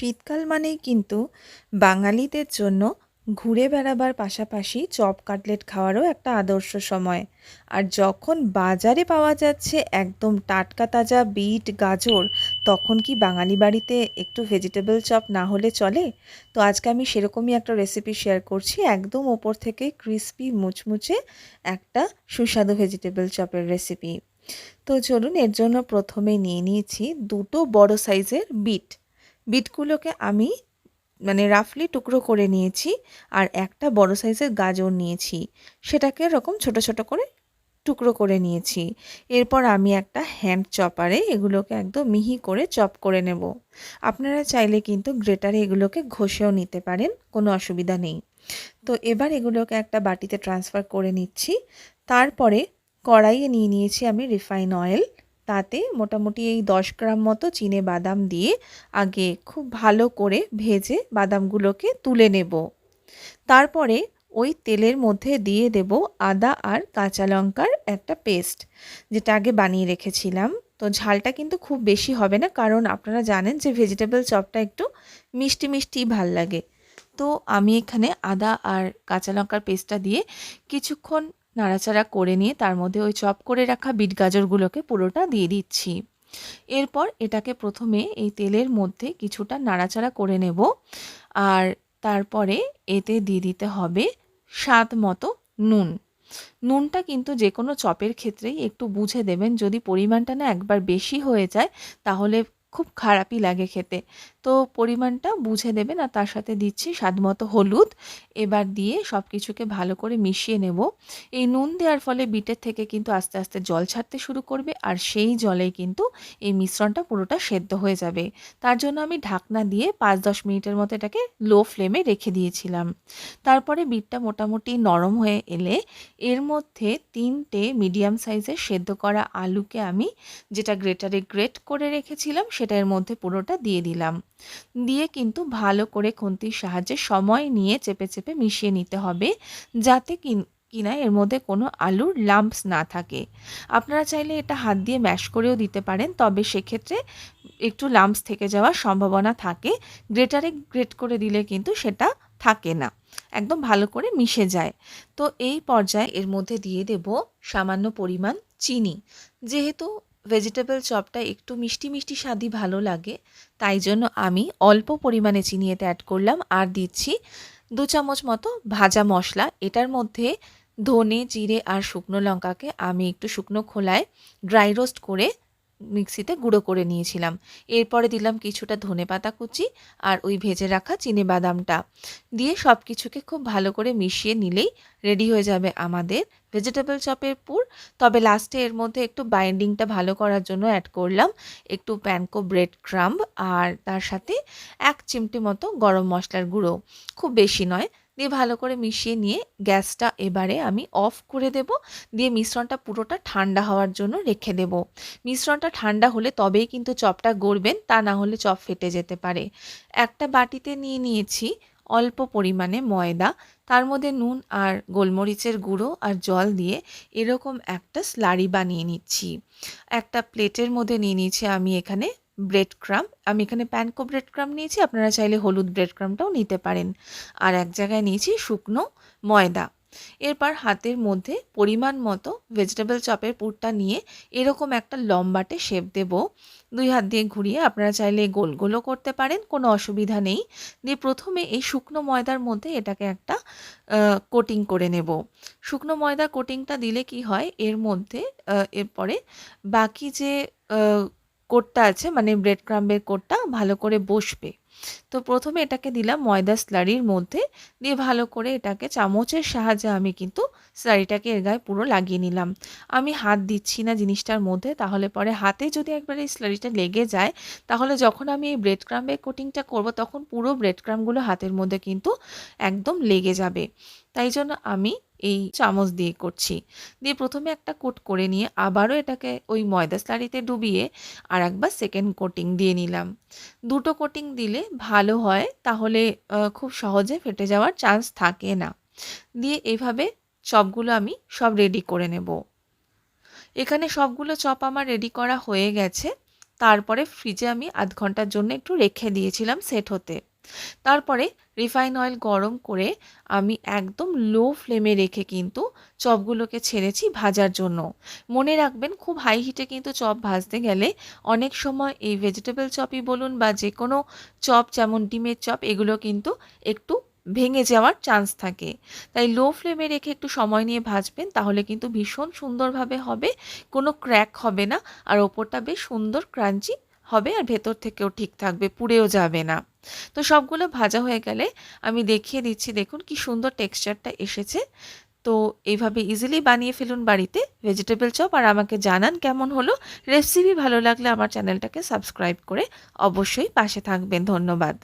শীতকাল মানেই কিন্তু বাঙালিদের জন্য ঘুরে বেড়াবার পাশাপাশি চপ কাটলেট খাওয়ারও একটা আদর্শ সময়। আর যখন বাজারে পাওয়া যাচ্ছে একদম টাটকা তাজা বিট গাজর, তখন কি বাঙালি বাড়িতে একটু ভেজিটেবল চপ না হলে চলে? তো আজকে আমি সেরকমই একটা রেসিপি শেয়ার করছি। একদম ওপর থেকে ক্রিস্পি মুচমুচে একটা সুস্বাদু ভেজিটেবল চপের রেসিপি তো চলুন এর জন্য প্রথমে নিয়ে নিয়েছি দুটো বড় সাইজের বিট। বিটগুলোকে আমি মানে রাফলি টুকরো করে নিয়েছি আর একটা বড় সাইজের গাজর নিয়েছি। সেটাকে এরকম ছোট ছোট করে টুকরো করে নিয়েছি। এরপর আমি একটা হ্যান্ড চপারে এগুলোকে একদম মিহি করে চপ করে নেব। আপনারা চাইলে কিন্তু গ্রেটারে এগুলোকে ঘষেও নিতে পারেন, কোনো অসুবিধা নেই। তো এবার এগুলোকে একটা বাটিতে ট্রান্সফার করে নিচ্ছি। তারপরে কড়াইয়ে নিয়ে নিয়েছি আমি রিফাইন অয়েল তাতে মোটামুটি এই দশ গ্রাম মতো চিনে বাদাম দিয়ে আগে খুব ভালো করে ভেজে বাদামগুলোকে তুলে নেব। তারপরে ওই তেলের মধ্যে দিয়ে দেব আদা আর কাঁচা লঙ্কার একটা পেস্ট, যেটা আগে বানিয়ে রেখেছিলাম। তো ঝালটা কিন্তু খুব বেশি হবে না, কারণ আপনারা জানেন যে ভেজিটেবল চপটা একটু মিষ্টি মিষ্টি ভালো লাগে। তো আমি এখানে আদা আর কাঁচা লঙ্কার পেস্টটা দিয়ে কিছুক্ষণ নাড়াচাড়া করে নিয়ে তার মধ্যে ওই চপ করে রাখা বিট গাজরগুলোকে পুরোটা দিয়ে দিচ্ছি। এরপর এটাকে প্রথমে এই তেলের মধ্যে কিছুটা নাড়াচাড়া করে নেব আর তারপরে এতে দিয়ে দিতে হবে স্বাদ মতো নুন। নুনটা কিন্তু যে কোনো চপের ক্ষেত্রেই একটু বুঝে দেবেন, যদি পরিমাণটা না একবার বেশি হয়ে যায় তাহলে খুব খারাপই লাগে খেতে। তো পরিমাণটা বুঝে দেবেন আর তার সাথে দিচ্ছি স্বাদমতো হলুদ। এবার দিয়ে সব কিছুকে ভালো করে মিশিয়ে নেব। এই নুন দেওয়ার ফলে বিটের থেকে কিন্তু আস্তে আস্তে জল ছাড়তে শুরু করবে আর সেই জলেই কিন্তু এই মিশ্রণটা পুরোটা সেদ্ধ হয়ে যাবে। তার জন্য আমি ঢাকনা দিয়ে পাঁচ দশ মিনিটের মতো এটাকে লো ফ্লেমে রেখে দিয়েছিলাম। তারপরে বিটটা মোটামুটি নরম হয়ে এলে এর মধ্যে তিনটে মিডিয়াম সাইজের সেদ্ধ করা আলুকে আমি যেটা গ্রেটারে গ্রেট করে রেখেছিলাম সেটা এর মধ্যে পুরোটা দিয়ে দিলাম। দিয়ে কিন্তু ভালো করে খুন্তির সাহায্যে সময় নিয়ে চেপে চেপে মিশিয়ে নিতে হবে, যাতে কিনা এর মধ্যে কোনো আলুর লাম্পস না থাকে। আপনারা চাইলে এটা হাত দিয়ে ম্যাশ করেও দিতে পারেন, তবে সেক্ষেত্রে একটু লাম্পস থেকে যাওয়ার সম্ভাবনা থাকে। গ্রেটারে গ্রেট করে দিলে কিন্তু সেটা থাকে না, একদম ভালো করে মিশে যায়। তো এই পর্যায়ে এর মধ্যে দিয়ে দেব সামান্য পরিমাণ চিনি। যেহেতু ভেজিটেবল চপটা একটু মিষ্টি মিষ্টি স্বাদই ভালো লাগে, তাই জন্য আমি অল্প পরিমাণে চিনি এতে অ্যাড করলাম আর দিচ্ছি দু চামচ মতো ভাজা মশলা। এটার মধ্যে ধনে, জিরে আর শুকনো লঙ্কাকে আমি একটু শুকনো খোলায় ড্রাই রোস্ট করে মিক্সিতে গুঁড়ো করে নিয়েছিলাম। এরপরে দিলাম কিছুটা ধনে পাতা কুচি আর ওই ভেজে রাখা চিনি বাদামটা। দিয়ে সব কিছুকে খুব ভালো করে মিশিয়ে নিলেই রেডি হয়ে যাবে আমাদের ভেজিটেবল চপের পুর। তবে লাস্টে এর মধ্যে একটু বাইন্ডিংটা ভালো করার জন্য অ্যাড করলাম একটু প্যানকো ব্রেড ক্রাম্ব আর তার সাথে এক চিমটি মতো গরম মশলার গুঁড়ো। খুব বেশি নয় দিয়ে ভালো করে মিশিয়ে নিয়ে গ্যাসটা এবারে আমি অফ করে দেব। দিয়ে মিশ্রণটা পুরোটা ঠান্ডা হওয়ার জন্য রেখে দেব। মিশ্রণটা ঠান্ডা হলে তবেই কিন্তু চপটা গড়বেন, তা না হলে চপ ফেটে যেতে পারে। একটা বাটিতে নিয়ে নিয়েছি অল্প পরিমাণে ময়দা, তার মধ্যে নুন আর গোলমরিচের গুঁড়ো আর জল দিয়ে এরকম একটা স্লারি বানিয়ে নিচ্ছি। একটা প্লেটের মধ্যে নিয়ে নিয়েছি আমি এখানে ব্রেড ক্রাম আমি এখানে প্যানকো ব্রেড ক্রাম নিয়েছি, আপনারা চাইলে হলুদ ব্রেড ক্রামটাও নিতে পারেন। আর এক জায়গায় নিয়েছি শুকনো ময়দা। এরপর হাতের মধ্যে পরিমাণ মতো ভেজিটেবল চপের পুরটা নিয়ে এরকম একটা লম্বাটে শেপ দেব। দুই হাত দিয়ে ঘুরিয়ে আপনারা চাইলে গোল গোলও করতে পারেন, কোনো অসুবিধা নেই। দিয়ে প্রথমে এই শুকনো ময়দার মধ্যে এটাকে একটা কোটিং করে নেব। শুকনো ময়দা কোটিংটা দিলে কি হয়, এর মধ্যে এরপরে বাকি যে কোটটা আছে মানে ব্রেড ক্রাম্বের কোটটা, ভালো করে বসবে। তো প্রথমে এটাকে দিলাম ময়দা স্লারির মধ্যে, দিয়ে ভালো করে এটাকে চামচের সাহায্যে আমি কিন্তু স্লারিটাকে এর গায়ে পুরো লাগিয়ে নিলাম। আমি হাত দিচ্ছি না জিনিসটার মধ্যে, তাহলে পরে হাতে যদি একবার এই স্লারিটা লেগে যায়, তাহলে যখন আমি এই ব্রেড ক্রাম্বের কোটিংটা করব, তখন পুরো ব্রেড ক্রামগুলো হাতের মধ্যে কিন্তু একদম লেগে যাবে। তাই জন্য আমি এই চামচ দিয়ে করছি। দিয়ে প্রথমে একটা কোট করে নিয়ে আবারও এটাকে ওই ময়দা স্লারিতে ডুবিয়ে আর একবার সেকেন্ড কোটিং দিয়ে নিলাম। দুটো কোটিং দিলে ভালো হয়, তাহলে খুব সহজে ফেটে যাওয়ার চান্স থাকে না। দিয়ে এভাবে চপগুলো আমি সব রেডি করে নেব। এখানে সবগুলো চপ আমার রেডি করা হয়ে গেছে। তারপরে ফ্রিজে আমি আধ ঘণ্টার জন্য একটু রেখে দিয়েছিলাম সেট হতে। তারপরে রিফাইন অয়েল গরম করে আমি একদম লো ফ্লেমে রেখে কিন্তু চপগুলোকে ছেড়েছি ভাজার জন্য। মনে রাখবেন, খুব হাই হিটে কিন্তু চপ ভাজতে গেলে অনেক সময় এই ভেজিটেবল চপই বলুন বা যে কোনো চপ যেমন ডিমের চপ, এগুলো কিন্তু একটু ভেঙে যাওয়ার চান্স থাকে। তাই লো ফ্লেমে রেখে একটু সময় নিয়ে ভাজবেন, তাহলে কিন্তু ভীষণ সুন্দরভাবে হবে, কোনো ক্র্যাক হবে না, আর ওপরটা বেশ সুন্দর ক্রাঞ্চি হবে, আর ভেতর থেকেও ঠিক থাকবে, পুড়েও যাবে না। তো সবগুলো ভাজা হয়ে গেলে আমি দেখিয়ে দিচ্ছি, দেখুন কি সুন্দর টেক্সচারটা এসেছে। তো এইভাবে ইজিলি বানিয়ে ফেলুন বাড়িতে। ভেজিটেবল চপ আর আমাকে জানান কেমন হলো। রেসিপি ভালো লাগলে আমার চ্যানেলটাকে সাবস্ক্রাইব করে অবশ্যই পাশে থাকবেন। ধন্যবাদ।